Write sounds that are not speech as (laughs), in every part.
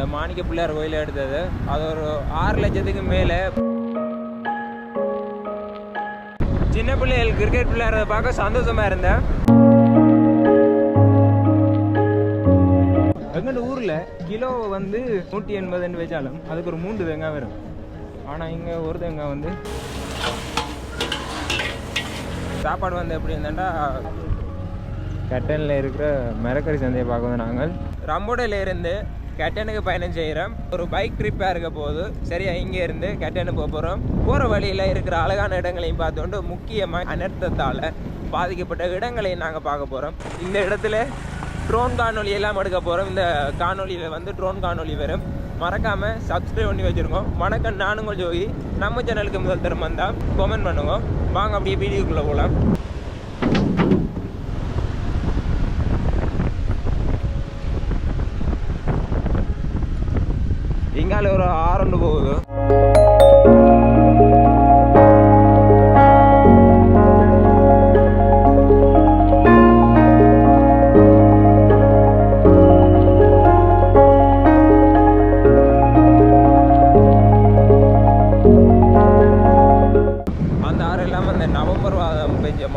இந்த மாணிக்க பிள்ளையார் கோயில் எடுத்தது. அது ஒரு ஆறு லட்சத்துக்கு மேலே. சின்ன பிள்ளைகள் கிரிக்கெட் பிள்ளையாரதை பார்க்க சந்தோஷமாக இருந்தேன். எங்கள் ஊரில் கிலோ வந்து நூற்றி எண்பதுன்னு வச்சாலும் அதுக்கு ஒரு மூன்று தேங்காய் வரும். ஆனால் இங்கே ஒரு தேங்காய் வந்து சாப்பாடு வந்து எப்படி இருந்தாண்டா கட்டனில் இருக்கிற மரக்கறி சந்தையை பார்க்க வந்து நாங்கள். ரம்போடையில் இருந்து கெட்டனுக்கு பயணம் செய்கிறோம் ஒரு பைக் ட்ரிப்பாக இருக்க போது சரியா இங்கே இருந்து போக போகிறோம் போகிற வழியில் இருக்கிற அழகான இடங்களையும் பார்த்தோண்டு முக்கியமாக அனர்த்தத்தால் பாதிக்கப்பட்ட இடங்களையும் நாங்கள் பார்க்க போகிறோம் இந்த இடத்துல ட்ரோன் காணொலி எல்லாம் எடுக்க போகிறோம் இந்த காணொலியில் வந்து ட்ரோன் காணொலி வரும். மறக்காமல் சப்ஸ்கிரைப் பண்ணி வச்சுருக்கோம். வணக்கம் நானும் கொஞ்சம் ஜோகி. நம்ம சேனலுக்கு முதல் தரம் வந்தால் கமெண்ட் பண்ணுங்க. வாங்க அப்படியே வீடியோக்குள்ளே போகலாம் இங்கால ஒரு ஆரண்டு போகுது. அந்த ஆறு இல்லாமல் நவம்பர் மாதம் பெஞ்ச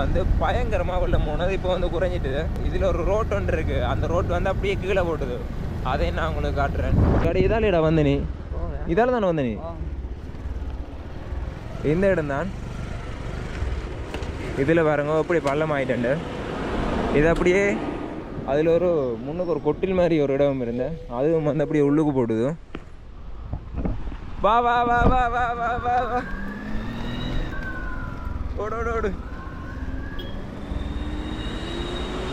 வந்து பயங்கரமாக வெள்ளம் போனது இப்போ வந்து குறைஞ்சிட்டு இதில் ஒரு ரோட் ஒன்று இருக்குது அந்த ரோட் வந்து அப்படியே கீழே போட்டுது. அதையும் நான் உங்களுக்கு காட்டுறேன். கடை இதால் இடம் வந்த நீ? இதால் தானே வந்த நீ? இந்த இடம் தான். இதில் பாருங்க எப்படி பள்ளம் ஆயிட்டேன் இது அப்படியே அதில் ஒரு முன்னுக்கு ஒரு கொட்டில் மாதிரி ஒரு இடம் இருந்தேன் அதுவும் வந்து அப்படியே உள்ளுக்கு போடுது. வா வா வா வா வா வா வா வா. ஓடு ஓடு ஓடு.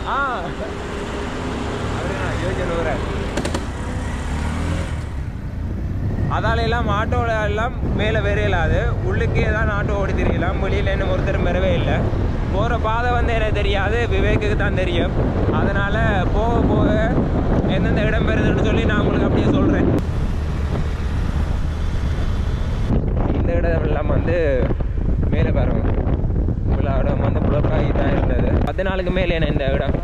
ஆ. அப்படியே நான் யோசனை வரேன். அதால எல்லாம் ஆட்டோவில் எல்லாம் மேலே வெறையலாது. உள்ளுக்கே தான் ஆட்டோ ஓடி தெரியலாம். வெளியில் இன்னும் ஒருத்தர் வரவே இல்லை. போகிற பாதை வந்து எனக்கு தெரியாது. விவேக்குக்கு தான் தெரியும். அதனால் போக போக எந்தெந்த இடம் பெறுதுன்னு சொல்லி நான் உங்களுக்கு அப்படியே சொல்கிறேன் இந்த இடம் எல்லாம் வந்து மேலே பாருங்க. இவ்வளோ இடம் வந்து பிளாக் தான் இருந்தது. பத்து நாளுக்கு மேலே என்ன இந்த இடம்?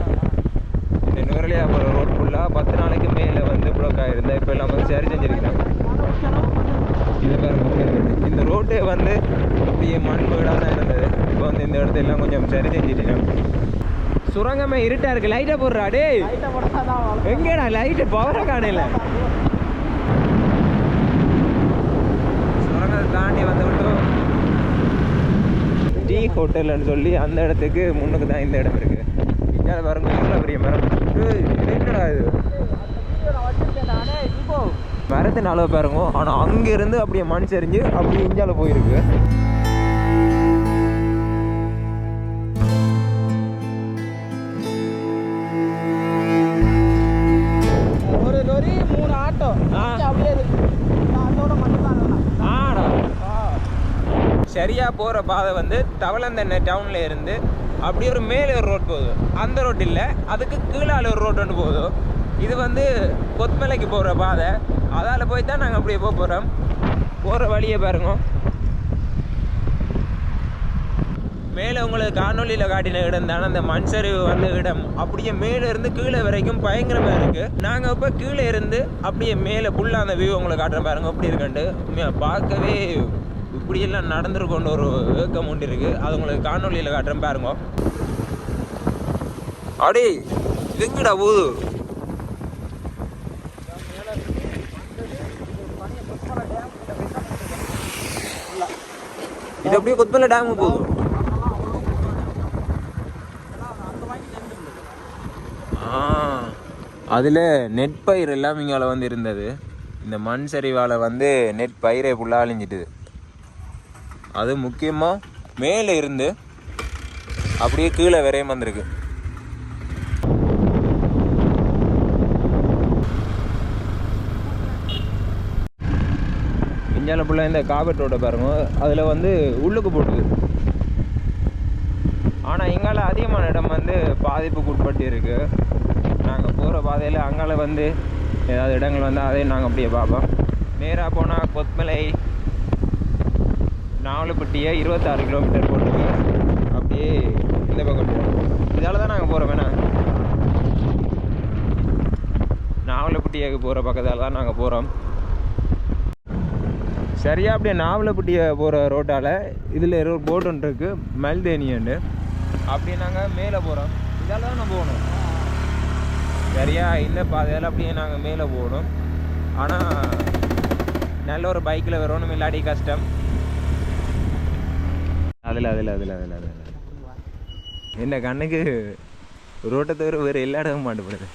இந்த நுரலியா போகிற ரோட் ஃபுல்லாக பத்து நாளைக்கு மேலே வந்து புலக்காக ஆகிருந்தேன் இப்போ எல்லாம் வந்து சரி செஞ்சுருக்கிறாங்க இது பாருங்க இந்த ரோட்டே வந்து அப்படியே மண் வீடாக தான் இருந்தது. இப்போ வந்து இந்த இடத்த எல்லாம் கொஞ்சம் சரி செஞ்சுட்டேன் சுரங்கமே இருட்டா இருக்கு. லைட்டை போடுறா டேய். எங்கடா லைட்டு பவரை காணல. சுரங்கத்தை தாண்டி வந்து விட்டோம் டீ ஹோட்டல்னு சொல்லி அந்த இடத்துக்கு முன்னுக்கு தான் இந்த இடம் இருக்கு. இங்கே பாருங்க பெரிய மரம். என்னடா இது? மரத்தின் அளவு பாருங்க. ஆனால் அங்கேருந்து அப்படியே மண் சரிஞ்சு அப்படியே இஞ்சால போயிருக்கு. ஒரு லொரி மூணு ஆட்டோ. அப்படியே இருக்கு. அதோட மட்டும் ஆடா. சரியா போகிற பாதை வந்து தவளந்தென்னை டவுன்ல இருந்து அப்படியே ஒரு மேலே ஒரு ரோட் போகுது. அந்த ரோட் இல்லை அதுக்கு கீழால ஒரு ரோட் ஒன்று போகுது. இது வந்து கொத்மலைக்கு போகிற பாதை. அதால் போய் தான் நாங்கள் அப்படியே போக போகிறோம் போகிற வழியை பாருங்க. மேலே உங்களுக்கு காணொலியில் காட்டின இடம் தானே. அந்த மண் சரிவு வந்த இடம். அப்படியே மேலே இருந்து கீழே வரைக்கும் பயங்கரமாக இருக்குது நாங்கள் இப்போ கீழே இருந்து அப்படியே மேலே ஃபுல்லாக அந்த வியூ உங்களை காட்டுறேன் பாருங்க. எப்படி இருக்குன்ட்டு. பார்க்கவே இப்படியெல்லாம் நடந்துருக்கோன்னு ஒரு ஏக்கம் உண்டு இருக்குது அது உங்களுக்கு காணொலியில் காட்டுறேன் பாருங்க. அடே எங்கடா போகுது? இது அப்படியே கொத்மலை டேம் போகுது அதில் நெட் பயிர் எல்லாம் இங்கால வந்து இருந்தது. இந்த மண் சரிவால் வந்து நெட் பயிரை ஃபுல்லாக அழிஞ்சிட்டுது. அது முக்கியமாக மேலே இருந்து அப்படியே கீழே வரையும் வந்திருக்கு. இந்தியாவில் பிள்ளை இந்த காபட் ரோட்டை பாருங்க. அதில் வந்து உள்ளுக்கு போட்டுது ஆனால் இங்கால அதிகமான இடம் வந்து பாதிப்புக்கு உட்பட்டு இருக்கு. நாங்கள் போகிற பாதையில் அங்கால வந்து ஏதாவது இடங்கள் வந்து அதையும் நாங்கள் அப்படியே பார்ப்போம். நேராக போனால் கொத்மலை நாவலப்பட்டியை இருபத்தாறு கிலோமீட்டர் போட்டுருக்கு. அப்படியே இந்த பக்கம் போகணும் இதால் தான் நாங்கள் போகிறோம் வேணா நாவல நாவலப்பட்டியாக்கு போகிற பக்கத்தால் தான் நாங்கள் போகிறோம் சரியா அப்படியே நாவலப்பட்டியை போகிற ரோட்டால் இதில் ஒரு போர்டு ஒன்று இருக்குது மல்தேனியன்னு அப்படியே நாங்கள் மேலே போகிறோம் இதால் தான் போகணும். சரியா? இல்லை பாதையில் அப்படியே நாங்கள் மேலே போகணும். ஆனால் நல்ல ஒரு பைக்கில் வரணும் இல்லாடி கஷ்டம். அதில் அதில் அதில் அதில் அதில் என்ன கண்ணுக்கு ரோட்டை தவிர வேறு எல்லா இடமும் மாட்டுப்படுது.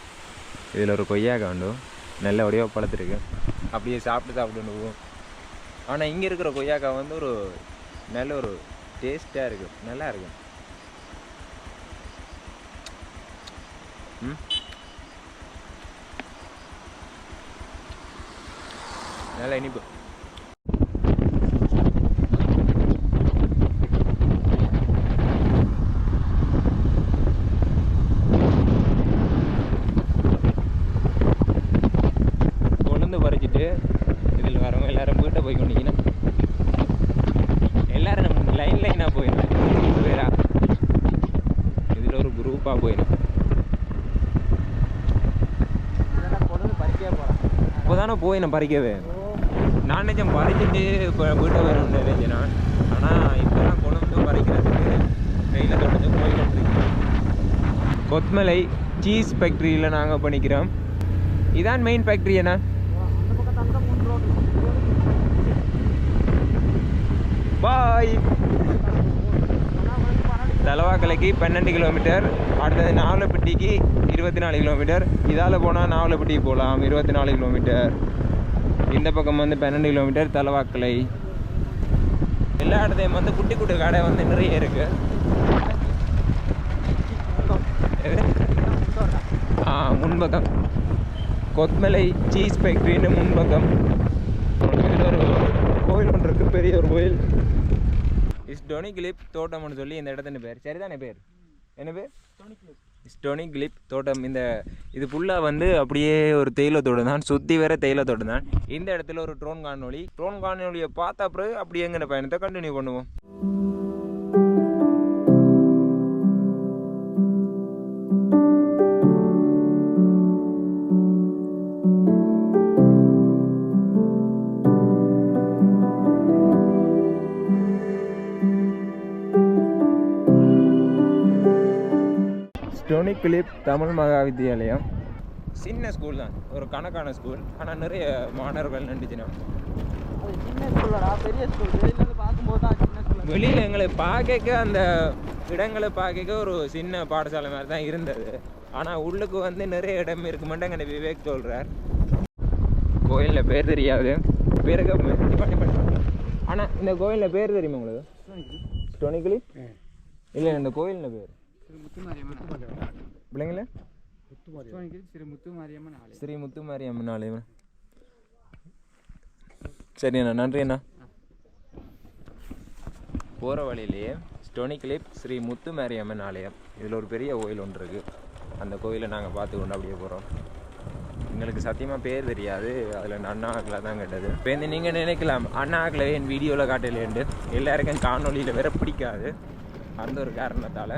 இதில் ஒரு கொய்யாக்காய் உண்டு நல்ல வடிவாக பழத்திருக்கு. அப்படியே சாப்பிட்டு சாப்பிட்டு போவோம். ஆனால் இங்கே இருக்கிற கொய்யாக்காய் வந்து ஒரு நல்ல ஒரு டேஸ்ட்டாக இருக்கும் நல்லா இருக்கும் ம்? இனிப்பு கொழுந்து பறிச்சிட்டு இதில் வரவங்க எல்லாரும் வீட்டை போய் கொண்டீங்கன்னா எல்லாரும் நம்ம லைன் லைனாக போயிடலாம் வேறா இதில் ஒரு குரூப்பாக போயிடும் இதெல்லாம் கொண்டு வந்து பறிக்கவே போகிறேன் தான் போய் போயினேன் பறிக்கவே நான் நினச்சேன் பறிச்சுட்டு இப்போ வீட்டை வரணும்னு நினைச்சேன் நான் ஆனால் தான் கொண்டு பறிக்கிறதுக்கு வெயில தொடர்ந்து போயிட்டு கொத்மலை சீஸ் ஃபேக்ட்ரியில் நாங்கள் பண்ணிக்கிறோம். இதான் மெயின் ஃபேக்ட்ரி என்ன பாய் தலவாக்கலைக்கு பன்னெண்டு கிலோமீட்டர் அடுத்தது நாவலப்பட்டிக்கு இருபத்தி நாலு கிலோமீட்டர் இதால் போனால் நாவலப்பட்டிக்கு போகலாம் இருபத்தி நாலு கிலோமீட்டர் இந்த பக்கம் வந்து பன்னெண்டு கிலோமீட்டர் தலவாக்கலை. எல்லா இடத்தையும் வந்து குட்டி குட்டி கடை வந்து நிறைய இருக்குது ஆ முன்பக்கம். கொத்மலை சீஸ் ஃபேக்ட்ரின்னு முன்பக்கம். ஒரு கோயில் ஒன்று இருக்குது பெரிய ஒரு கோயில். இஸ் டொனி கிளிப் தோட்டம்னு சொல்லி இந்த இடத்தின் பேர். சரிதானே பேர்? என்ன பேர்? ஸ்டோனி கிளிப் தோட்டம் இந்த இது ஃபுல்லாக வந்து அப்படியே ஒரு தேயிலை தோட்டம் தான். சுற்றி வர தேயிலை தோட்டம் தான். இந்த இடத்துல ஒரு ட்ரோன் காணொளி. ட்ரோன் காணொலியை பார்த்த பிறகு அப்படி எங்கிற பயணத்தை கண்டினியூ பண்ணுவோம். கிளிப் தமிழ் மகா வித்தியாலயம் சின்ன ஸ்கூல் தான். ஒரு கணக்கான ஸ்கூல் ஆனால் நிறைய மாணவர்கள் நின்றுச்சுனா அது சின்ன ஸ்கூல்லடா பெரிய ஸ்கூல் வெளியில எங்களை பார்க்க அந்த இடங்களை பார்க்க ஒரு சின்ன பாடசாலை மாதிரி தான் இருந்தது. ஆனால் உள்ளுக்கு வந்து நிறைய இடம் இருக்கு மட்டும் எங்கள் விவேக் சொல்கிறார் கோயிலில் பேர் தெரியாது. பேருக்கு ஆனால் இந்த கோயிலில் பேர் தெரியுமா உங்களுக்கு? ஸ்டோனிக்கிளி இல்லை இந்த கோயிலில் பேர். பிள்ளைங்களே? திரு முத்து மாரியம்மன் ஆலயம். ஸ்ரீ சரி அண்ணா நன்றி அண்ணா. போகிற வழியிலேயே ஸ்டோனி கிளிப் ஸ்ரீ முத்துமாரி அம்மன் ஆலயம். இதில் ஒரு பெரிய கோயில் ஒன்று இருக்குது அந்த கோயிலை நாங்கள் பார்த்து கொண்டு அப்படியே போகிறோம் எங்களுக்கு சத்தியமாக பேர் தெரியாது. அதில் அண்ணா ஆக்கில் தான் கேட்டது இப்போ இந்த நீங்கள் நினைக்கலாம் அண்ணா ஆக்கில் என் வீடியோவில் காட்டலேண்டு எல்லாருக்கும் காணொலியில் வேற பிடிக்காது. அந்த ஒரு காரணத்தால்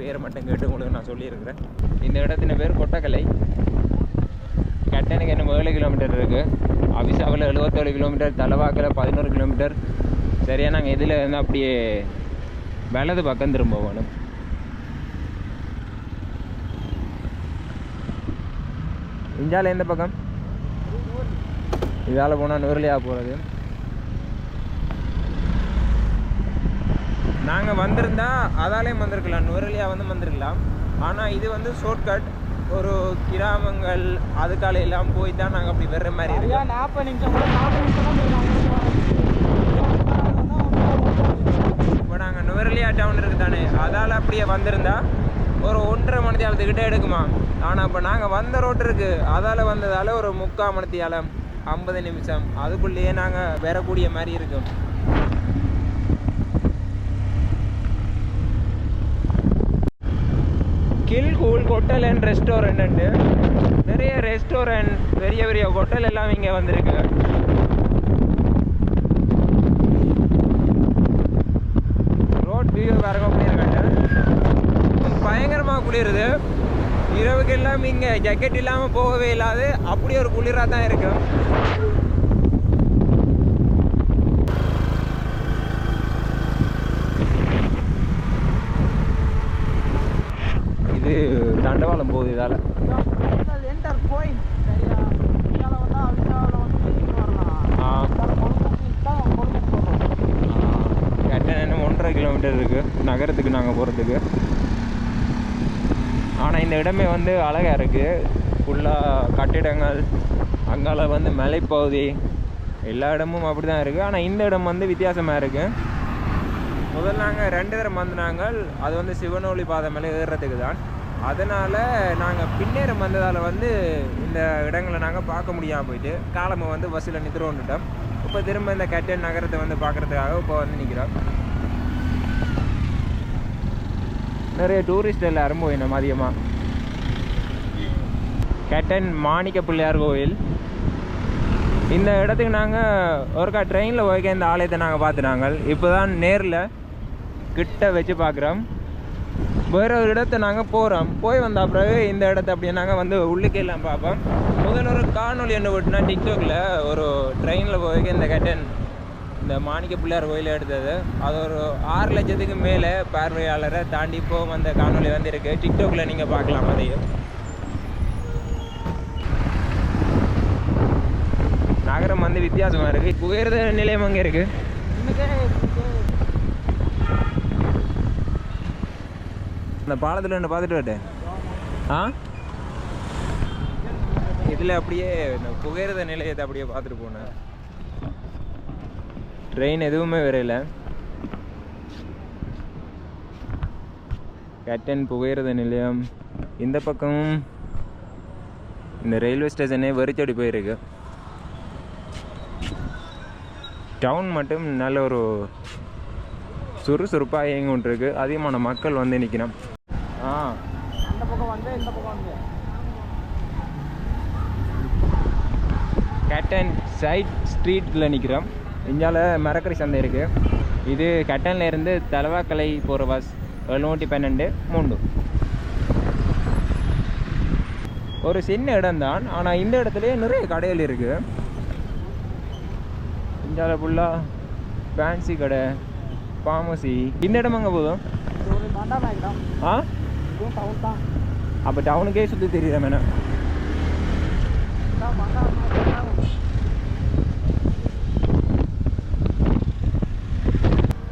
பேரை மட்டும் கேட்டு உங்களுக்கு நான் சொல்லியிருக்கிறேன். இந்த இடத்தின பேர் கொட்டக்கலை கட்டனுக்கு என்ன ஏழு கிலோமீட்டர் இருக்குது அபிசாவில் எழுபத்தேழு கிலோமீட்டர் தலவாக்கில் பதினோரு கிலோமீட்டர். சரியாக நாங்கள் இதில் இருந்து அப்படியே வலது பக்கம் திரும்ப வேணும். இந்தியாவில் எந்த பக்கம்? இதால் போனால் நுரலியா போகிறது நாங்கள் வந்திருந்தா அதாலேயும் வந்திருக்கலாம். நுரலியா வந்து வந்திருக்கலாம். ஆனால் இது வந்து ஷார்ட்கட் ஒரு கிராமங்கள் அதுக்கால எல்லாம் போய் தான் நாங்கள் அப்படி வர்ற மாதிரி இருக்கு. நாற்பது நிமிஷம் இப்போ நாங்கள் நுவரலியா டவுன் இருக்கு தானே. அதால் அப்படியே வந்திருந்தா ஒரு ஒன்றரை மணி நேரத்துக்கிட்ட எடுக்குமா? ஆனால் இப்போ நாங்கள் வந்த ரோட்டு இருக்கு. அதால் வந்ததால் ஒரு முக்கால் மணி நேரம் ஐம்பது நிமிஷம். அதுக்குள்ளேயே நாங்கள் வரக்கூடிய மாதிரி இருக்கும். கில் கூல் ஹோட்டல் அண்ட் ரெஸ்டாரண்ட் நிறைய ரெஸ்டாரண்ட் பெரிய பெரிய ஹோட்டல் எல்லாம் இங்கே வந்திருக்கு. ரோட் வியூ வேற பண்ணியிருக்காங்க பயங்கரமாக குளிருது. இரவுக்கெல்லாம் இங்கே ஜக்கெட் இல்லாமல் போகவே இல்லாது. அப்படி ஒரு குளிராக தான் இருக்கும் இது தண்டவாளம் போகுது இதால் என்டர் பாயிண்ட் சரியா இதால வந்தா அவிசால வந்து இங்க வரலாம் ஆ இதால கொழும்புக்கு தான் கொழும்புக்கு போறோம் கரெக்டாக இன்னும் ஒன்றரை கிலோமீட்டர் இருக்குது நகரத்துக்கு நாங்கள் போகிறதுக்கு ஆனால் இந்த இடமே வந்து அழகாக இருக்குது ஃபுல்லாக கட்டிடங்கள் அங்கால வந்து மலைப்பகுதி எல்லா இடமும் அப்படி தான் இருக்குது ஆனால் இந்த இடம் வந்து வித்தியாசமாக இருக்குது முதல்ல நாங்கள் ரெண்டு தரம் வந்தாங்க அது வந்து சிவனொளி பாதை மேலே ஏறுறதுக்கு தான் அதனால் நாங்கள் பின்னேறம் வந்ததால் வந்து இந்த இடங்களை நாங்கள் பார்க்க முடியாமல் போயிட்டு காலமை வந்து பஸ்ஸில் நிறுவன்னுட்டோம் இப்போ திரும்ப இந்த கட்டன் நகரத்தை வந்து பார்க்குறதுக்காக இப்போ வந்து நிற்கிறோம் நிறைய டூரிஸ்ட் எல்லாரும் போயினோம் அதிகமாக கட்டன் மாணிக்க பிள்ளையார் கோவில்? இந்த இடத்துக்கு நாங்கள் ஒருக்கா ட்ரெயினில் போய்க்க இந்த ஆலயத்தை நாங்கள் பார்த்துனாங்க இப்போ தான் நேரில் கிட்ட வச்சு பார்க்குறோம். வேற ஒரு இடத்த நாங்கள் போகிறோம் போய் வந்த பிறகு இந்த இடத்த அப்படியே நாங்கள் வந்து உள்ளுக்கே எல்லாம் பார்ப்போம். முதல்ல ஒரு காணொலி என்ன விட்டுனா டிக்டாக்ல ஒரு ட்ரெயினில் போய் இந்த கட்டன் இந்த மாணிக்க பிள்ளையார் கோயில் எடுத்தது. அது ஒரு ஆறு லட்சத்துக்கு மேலே பார்வையாளரை தாண்டி இப்போ அந்த காணொலி வந்து இருக்குது டிக்டாக்ல நீங்கள் பார்க்கலாம் அதையும். நகரம் வந்து வித்தியாசமாக இருக்குது உயர்ந்த நிலையம் அங்கே இருக்குது இந்த அந்த பாலத்தில் என்ன பார்த்துட்டு வரட்டேன் ஆ? இதில் அப்படியே இந்த புகையிரத நிலையத்தை அப்படியே பார்த்துட்டு போனேன். ட்ரெயின் எதுவுமே வரையில. கேட்டன் புகையிரத நிலையம். இந்த பக்கமும் இந்த ரயில்வே ஸ்டேஷனே வெறிச்சோடி போயிருக்கு. டவுன் மட்டும் நல்ல ஒரு சுறுசுறுப்பாக இயங்கி கொண்டிருக்கு அதிகமான மக்கள் வந்து நிற்கணும் ஆ அந்த பக்கம் வந்து இந்த பக்கம் வந்து கட்டன் சைட் ஸ்ட்ரீட்டில் நிற்கிறோம் இந்தியால மரக்கறி சந்தை இருக்குது இது கட்டன்ல இருந்து தலவாக்கலை போகிற பஸ் எழுநூற்றி பன்னெண்டு மூண்டு. ஒரு சின்ன இடம்தான் ஆனால் இந்த இடத்துலயே நிறைய கடைகள் இருக்குது இந்தியாவில் ஃபுல்லாக ஃபேன்சி கடை ஃபார்மசி இந்த இடம் அங்கே போதும்? ஆ? அப்போ டவுனுக்கே சுற்றி தெரியுற மேடம்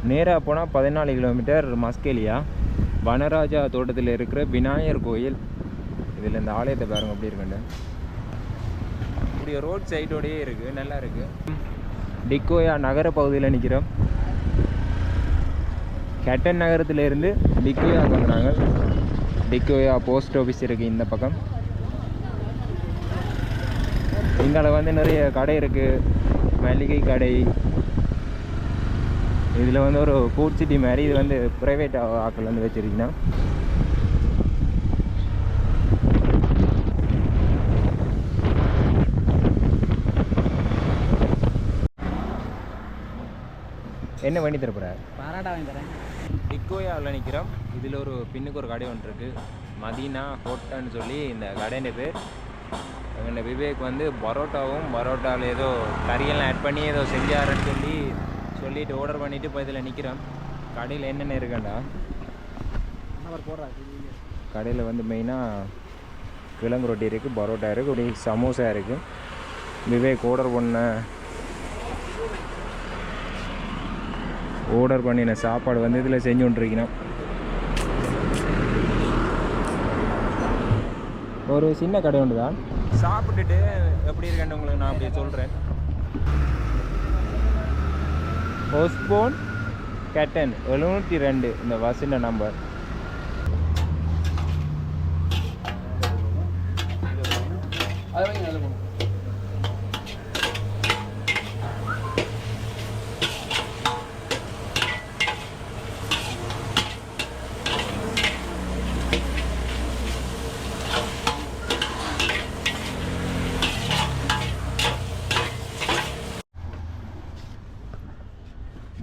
நேராக போனால் பதினாலு கிலோமீட்டர் மஸ்கேலியா. வனராஜா தோட்டத்தில் இருக்கிற விநாயகர் கோயில். இதில் இந்த ஆலயத்தை பாருங்கள் அப்படி இருக்குண்டு இப்படி ரோட் சைடோடயே இருக்குது நல்லா இருக்குது டிக்கோயா நகர பகுதியில் நிற்கிறோம் கெட்டன் நகரத்துல இருந்து டிக்கோயாவுக்கு வந்தாங்க டிக்கோயா போஸ்ட் ஆஃபீஸ் இருக்குது இந்த பக்கம். இங்கால வந்து நிறைய கடை இருக்குது மளிகை கடை இதில் வந்து ஒரு ஃபுட் சிட்டி மாதிரி இது வந்து ப்ரைவேட் ஆக்கள் வந்து வச்சுருக்கீங்கன்னா. என்ன பண்ணி தரப்போற பாராட்டா வாங்கி தரேன். டிக்கோயாவில் நிற்கிறோம். இதில் ஒரு பின்னுக்கு ஒரு கடை ஒன்று இருக்குது மதீனா ஹோட்டல்னு சொல்லி இந்த கடையின் பேர். எங்கள் விவேக் வந்து பரோட்டாவும் பரோட்டாவில் ஏதோ கறியெல்லாம் ஆட் பண்ணி ஏதோ செஞ்சாருன்னு சொல்லி சொல்லிட்டு ஆர்டர் பண்ணிவிட்டு இப்போ இதில் நிற்கிறோம் கடையில் என்னென்ன இருக்குண்டா? அவர் போடுறாரு கடையில் வந்து மெயினாக கிழங்கு ரொட்டி இருக்குது பரோட்டா இருக்குது அப்படி சமோசா இருக்குது விவேக் ஆர்டர் பண்ண ஆர்டர் பண்ணின சாப்பாடு வந்து இதில் செஞ்சு கொண்டிருக்கணும் ஒரு சின்ன கடை ஒன்று தான் சாப்பிட்டுட்டு எப்படி இருக்கேன்னு உங்களுக்கு நான் அப்படியே சொல்கிறேன் ஹோஸ்போன் கேட்டன் எழுநூற்றி ரெண்டு இந்த வசின நம்பர்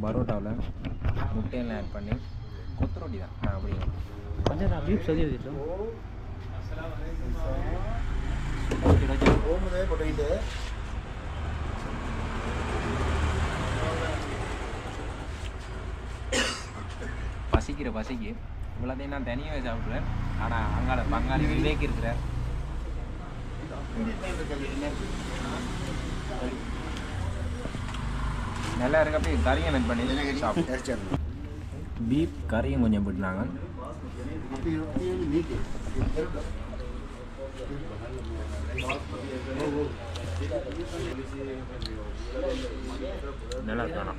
பரோட்டாவில் முட்டையெல்லாம் ஆட் பண்ணி கொத்து ரொட்டி தான் நான் அப்படியே கொஞ்சம் நான் பீப் சொல்லி வச்சுட்டோம் போகும்போதே போட்டுக்கிட்டு பசிக்கிற பசிக்கு. இவ்வளோதையும் நான் தனியாக சாப்பிட்றேன் ஆனால் அங்கால பங்காளி விவேக் இருக்கிறார். நல்லா இருக்க அப்படியே கறியை மெட் பண்ணி சாப்பிட்டேன் பீப் கறியும் கொஞ்சம் போட்டுனாங்க. நல்லா இருக்கானா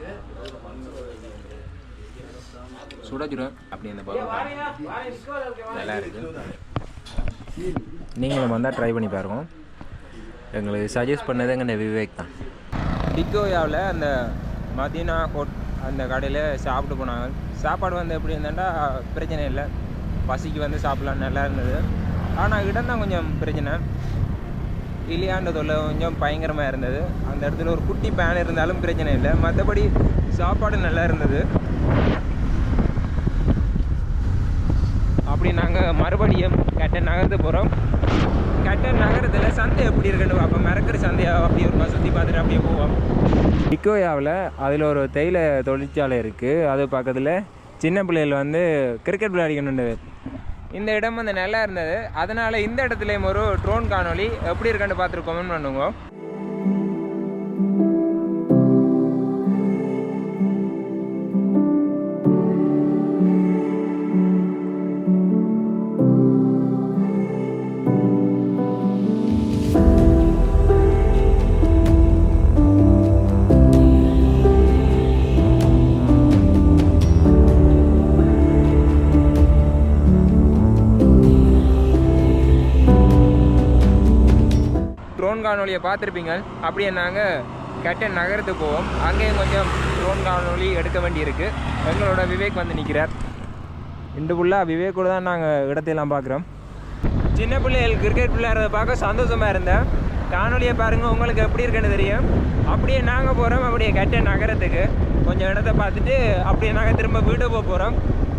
சுட சுட அப்படி அந்த நல்லா இருக்கு நீங்களும் வந்தால் ட்ரை பண்ணி பாருங்க. எங்களுக்கு சஜஸ்ட் பண்ணது எங்கள் விவேக் தான். டிக்கோயாவில் அந்த மதினா ஹோட் அந்த கடையில் சாப்பிட்டு போனாங்க. சாப்பாடு வந்து எப்படி இருந்தாண்டா பிரச்சனை இல்லை. பசிக்கு வந்து சாப்பிடலாம் நல்லா இருந்தது. ஆனால் இடம் தான் கொஞ்சம் பிரச்சனை. இல்லையான்ற தொல்லை கொஞ்சம் பயங்கரமாக இருந்தது. அந்த இடத்துல ஒரு குட்டி பேன் இருந்தாலும் பிரச்சனை இல்லை. மற்றபடி சாப்பாடு நல்லா இருந்தது. அப்படி நாங்கள் மறுபடியும் கட்ட நகர்ந்து போகிறோம் கட்ட நகரத்தில் சந்தை எப்படி இருக்குன்னு பார்ப்போம் மறக்கிற சந்தையாக அப்படி ஒரு சுற்றி பார்த்துட்டு அப்படியே போவோம். இக்கோயாவில் அதில் ஒரு தேயிலை தொழிற்சாலை இருக்குது. அது பக்கத்தில் சின்ன பிள்ளைகள் வந்து கிரிக்கெட் விளையாடிக்கணுண்டு இந்த இடம் வந்து நல்லா இருந்தது. அதனால் இந்த இடத்துலையும் ஒரு ட்ரோன் காணொளி எப்படி இருக்குன்னு பார்த்துட்டு கமெண்ட் பண்ணுங்க. நீங்கள் பார்த்துருப்பீங்க. அப்படியே நாங்கள் கெட்டன் நகரத்துக்கு போவோம். அங்கேயும் கொஞ்சம் ட்ரோன் காணொலி எடுக்க வேண்டியிருக்கு. எங்களோட விவேக் வந்து நிற்கிறார் இந்த ஃபுல்லாக விவேக்கோட தான் நாங்கள் இடத்தையெல்லாம் பார்க்குறோம். சின்ன பிள்ளைகள் கிரிக்கெட் விளையாடுறத பார்க்க சந்தோஷமாக இருந்தேன். காணொலியை பாருங்கள் உங்களுக்கு எப்படி இருக்குன்னு தெரியும். அப்படியே நாங்கள் போகிறோம் அப்படியே கெட்ட நகரத்துக்கு கொஞ்சம் இடத்த பார்த்துட்டு அப்படியே நாங்கள் திரும்ப வீடு போக போகிறோம்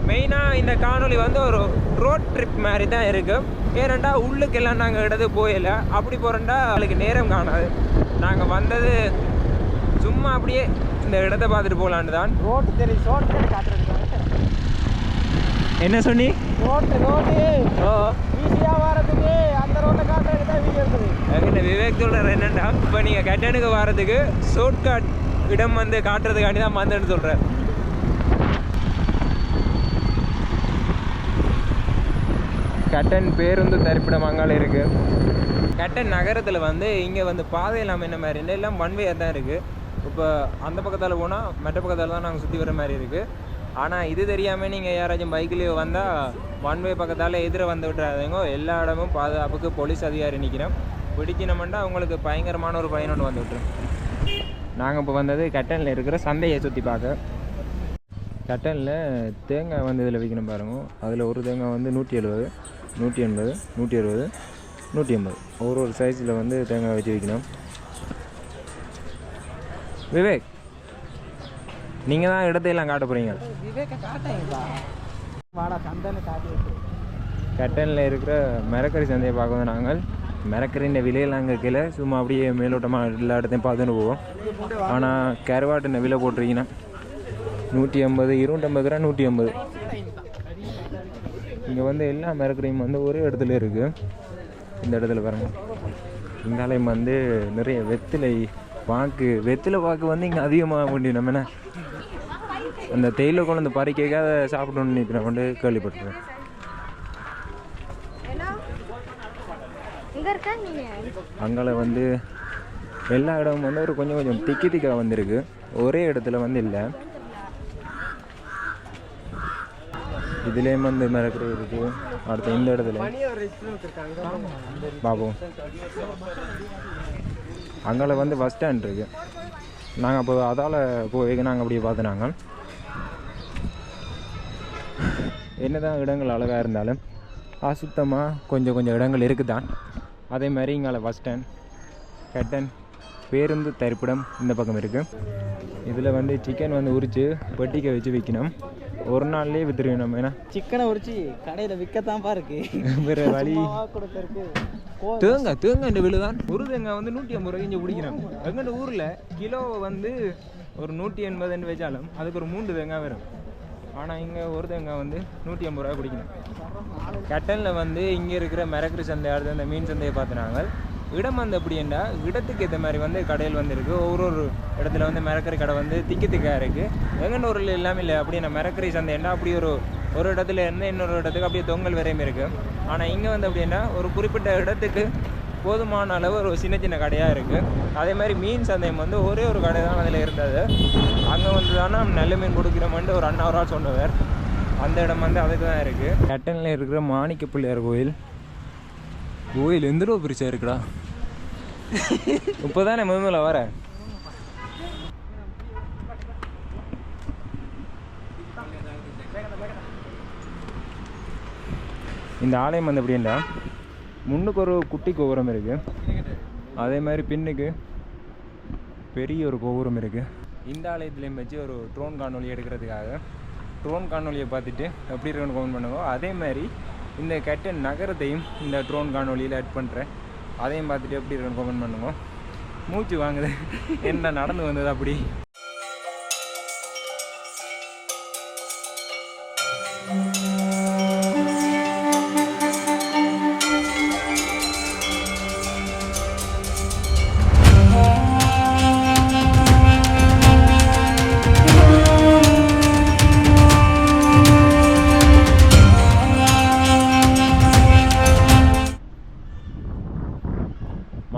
மெயினாக இந்த காணொளி வந்து ஒரு ரோட் ட்ரிப் மாதிரி தான் இருக்குது ஏனண்டா உள்ளுக்கெல்லாம் நாங்கள் இடத்து போயில. அப்படி போகிறோண்டா அவளுக்கு நேரம் காணாது. நாங்கள் வந்தது சும்மா அப்படியே இந்த இடத்த பார்த்துட்டு போகலான்னு தான். ரோட்டு தெரியும் ரோட்டு காட்டுறதுக்கு என்ன சொன்னி? ரோட்டு ரோடு ஓ. ஈஸியாக வர்றதுக்கு அந்த ரோட்டை காட்டுறதுக்கு தான் வீடியோ இருக்குது எங்கிட்ட விவேக் சொல்கிறார் என்னன்னா இப்போ நீங்கள் கட்டனுக்கு வர்றதுக்கு ஷார்ட்கட் இடம் வந்து காட்டுறதுக்காண்டி தான் வந்தேன்னு சொல்கிறேன் கட்டன் பேருந்து தரிப்பிடம் அங்கால இருக்கு. கட்டன் நகரத்தில் வந்து இங்கே வந்து பாதை இல்லாமல் என்ன மாதிரி இல்லை எல்லாம் ஒன் வேயாக தான் இருக்குது இப்போ அந்த பக்கத்தால் போனால் மெட்ட பக்கத்தால் தான் நாங்கள் சுற்றி வர மாதிரி இருக்குது ஆனால் இது தெரியாமல் நீங்கள் யாராச்சும் பைக்லேயோ வந்தால் ஒன் வே பக்கத்தால் எதிர வந்து விட்டுறாதீங்க. எல்லா இடமும் பாதுகாப்புக்கு போலீஸ் அதிகாரி நிற்கிறோம் பிடிக்கணுமெண்டா அவங்களுக்கு பயங்கரமான ஒரு பயன் ஒன்று வந்து விட்டுரும். நாங்கள் இப்போ வந்தது கட்டனில் இருக்கிற சந்தையை சுற்றி பார்க்க. கட்டனில் தேங்காய் வந்து இதில் விற்கணும் பாருங்க. அதில் ஒரு தேங்காய் வந்து நூற்றி எழுபது நூற்றி எண்பது நூற்றி அறுபது நூற்றி எண்பது. ஒரு ஒரு சைஸில் வந்து தேங்காய் வச்சு விற்கணும் விவேக் நீங்கள் தான் இடத்தையெல்லாம் காட்ட போகிறீங்க கட்டனில் இருக்கிற மரக்கறி சந்தையை பார்க்க வந்து நாங்கள். மரக்கறின்ற விலையெல்லாம் அங்கே கீழே. சும்மா அப்படியே மேலோட்டமாக எல்லா இடத்தையும் பார்த்துன்னு போவோம். ஆனால் கருவாட்டுன விலை போட்டிருக்கீங்கன்னா நூற்றி ஐம்பது இருநூற்றம்பது ரூபா நூற்றி ஐம்பது இங்கே வந்து எல்லா மரக்கறியும் வந்து ஒரே இடத்துல இருக்குது இந்த இடத்துல பாருங்க. இங்காலயம் வந்து நிறைய வெத்திலை பாக்கு வெத்திலை பாக்கு வந்து இங்கே அதிகமாக வேண்டி நம்ம என்ன? அந்த தேயிலை குழந்தை பறிக்காத சாப்பிடணும்னு நினைக்கிறேன். கொண்டு கேள்விப்பட்டிருக்கேன். அங்கால வந்து எல்லா இடமும் வந்து ஒரு கொஞ்சம் கொஞ்சம் திக்கி திக்கா வந்திருக்கு. ஒரே இடத்துல வந்து இல்லை. இதுலேயும் வந்து மரக்கறி இருக்குது அடுத்து இந்த இடத்துல பாப்போம் அங்கே வந்து பஸ் ஸ்டாண்ட் இருக்கு. நாங்கள் அப்போ அதால் போய் நாங்கள் அப்படியே பார்த்துனாங்க என்னதான் இடங்கள் அழகாக இருந்தாலும் அசுத்தமாக கொஞ்சம் கொஞ்சம் இடங்கள் இருக்குதான். அதே மாதிரி இங்கே பஸ் ஸ்டாண்ட் கட்டன் பேருந்து தரிப்பிடம் இந்த பக்கம் இருக்குது இதில் வந்து சிக்கன் வந்து உரித்து பெட்டிக்க வச்சு விற்கணும் ஒரு நாள்லயே வித்துருவோம் நம்ம ஏன்னா? சிக்கனை உரிச்சு கடையில் விற்கத்தான்ப்பா இருக்கு வேற வழி. சும்மாவா கொடுக்கறதுக்கு. கோ தேங்காய் தேங்காய் இந்த விழுதான் ஒரு தேங்காய் வந்து நூற்றி ஐம்பது ரூபாய்க்கு இங்கே பிடிக்கிறாங்க. எங்கள்ட ஊரில் கிலோ வந்து ஒரு நூற்றி எண்பதுன்னு வச்சாலும் அதுக்கு ஒரு மூன்று தேங்காய் வரும். ஆனால் இங்கே ஒரு தேங்காய் வந்து நூற்றி ஐம்பது ரூபாய் பிடிக்கணும். கட்டனில் வந்து இங்கே இருக்கிற மிரக்கரி சந்தை அடுத்து அந்த மீன் சந்தையை பார்த்துனாங்க இடம் வந்து அப்படின்னா இடத்துக்கு ஏற்ற மாதிரி வந்து கடையில் வந்து இருக்குது ஒவ்வொரு ஒரு இடத்துல வந்து மிரக்கரி கடை வந்து திக்கு திக்காக இருக்குது எங்கன்னு ஊரில் எல்லாமே இல்லை. அப்படின்னா நான் மிரக்கரி சந்தைன்னா அப்படி ஒரு ஒரு இடத்துல இருந்து இன்னொரு இடத்துக்கு அப்படியே தொங்கல் வரையும் இருக்குது ஆனால் இங்கே வந்து அப்படின்னா ஒரு குறிப்பிட்ட இடத்துக்கு போதுமான அளவு ஒரு சின்ன சின்ன கடையாக இருக்குது அதே மாதிரி மீன் சந்தையம் வந்து ஒரே ஒரு கடை தான் அதில் இருந்தது. அங்கே வந்து தானே நல்ல மீன் கொடுக்குறோம்ட்டு ஒரு அண்ணா ஒரு ஆள் சொன்னவர். அந்த இடம் வந்து அதுக்கு தான் இருக்குது கட்டனில் இருக்கிற மாணிக்க பிள்ளையார் கோயில். கோயில் எந்த ரூபா பிரிச்சா இருக்குடா. இப்போ தானே முதல்ல வரேன் இந்த ஆலயம் வந்து எப்படின்னா முன்னுக்கு ஒரு குட்டி கோபுரம் இருக்குது அதே மாதிரி பின்னுக்கு பெரிய ஒரு கோபுரம் இருக்குது இந்த ஆலயத்துலேயும் வச்சு ஒரு ட்ரோன் காணொளி எடுக்கிறதுக்காக ட்ரோன் காணொலியை பார்த்துட்டு எப்படி இருக்குன்னு கமெண்ட் பண்ணுவோம் அதே மாதிரி இந்த கெட்ட நகரத்தையும் இந்த ட்ரோன் காணொலியில் ஆட் பண்ணுறேன் அதையும் பார்த்துட்டு எப்படி இருக்குன்னு கமெண்ட் பண்ணுங்க. மூச்சு வாங்குது. (laughs) என்ன நடந்து வந்தது அப்படி?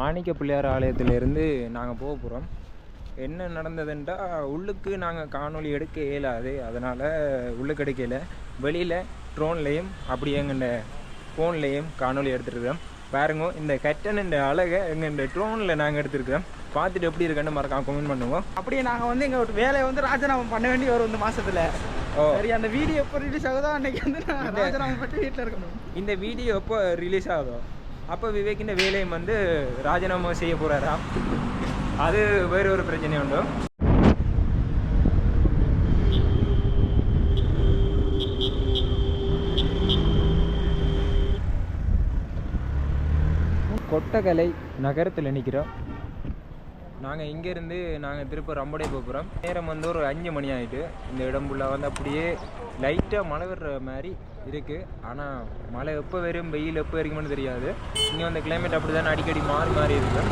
மாணிக்க பிள்ளையார் ஆலயத்திலேருந்து நாங்கள் போக போகிறோம் என்ன நடந்ததுன்றா உள்ளுக்கு நாங்கள் காணொளி எடுக்க இயலாது. அதனால் உள்ளுக்கு எடுக்கல வெளியில் ட்ரோன்லேயும் அப்படி எங்கள்ட ஃபோன்லேயும் காணொளி எடுத்துருக்கோம் பாருங்க இந்த கட்டன் இந்த அழகை எங்கள் இந்த ட்ரோனில் நாங்கள் எடுத்துருக்கோம் பார்த்துட்டு எப்படி இருக்குன்னு மறக்காம கமெண்ட் பண்ணுவோம் அப்படியே நாங்க வந்து எங்க ஒரு வேலையை வந்து ராஜினாமா பண்ண வேண்டி வரும் இந்த மாசத்துல. ஓ. சரி அந்த வீடியோ எப்போ ரிலீஸ் ஆகுதோ அன்னைக்கு வந்து நான் ராஜினாமா பண்ணிட்டு வீட்டில் இருக்கணும். இந்த வீடியோ எப்போ ரிலீஸ் ஆகுதோ? அப்போ விவேக்கின் வேலையும் வந்து ராஜினாமா செய்ய போகிறாராம் அது வேறு ஒரு பிரச்சனை உண்டு. கொட்டகலை நகரத்தில் நிற்கிறோம் நாங்கள் இங்கேருந்து நாங்கள் திருப்ப ரம்படை போகிறோம் நேரம் வந்து ஒரு அஞ்சு மணி ஆகிட்டு இந்த இடம் ஃபுல்லாக வந்து அப்படியே லைட்டாக மழை வர்ற மாதிரி இருக்குது ஆனால் மழை எப்போ வரும் வெயில் எப்போ இருக்கும்னு தெரியாது. இங்கே வந்து கிளைமேட் அப்படி தான் அடிக்கடி மாறி மாறி இருக்கும்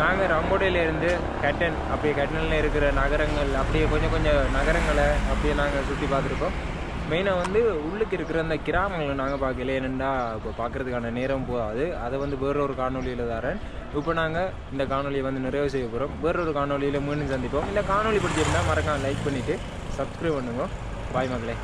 நாங்கள் ரம்போடையிலேருந்து கட்டன் அப்படியே கட்டனில் இருக்கிற நகரங்கள் அப்படியே கொஞ்சம் கொஞ்சம் நகரங்களை அப்படியே நாங்கள் சுற்றி பார்த்துருக்கோம். மெயினாக வந்து உள்ளுக்கு இருக்கிற அந்த கிராமங்களை நாங்கள் பார்க்கல. என்னென்னா இப்போ பார்க்குறதுக்கான நேரம் போகாது. அதை வந்து வேறொரு காணொலியில் தரேன். இப்போ நாங்கள் இந்த காணொலியை வந்து நிறைவு செய்ய போகிறோம் வேறொரு காணொலியில் மீண்டும் சந்திப்போம். இல்லை காணொலி பிடிச்சிருந்தால் மறக்காம லைக் பண்ணிவிட்டு சப்ஸ்கிரைப் பண்ணுங்க. பாய் மக்களே.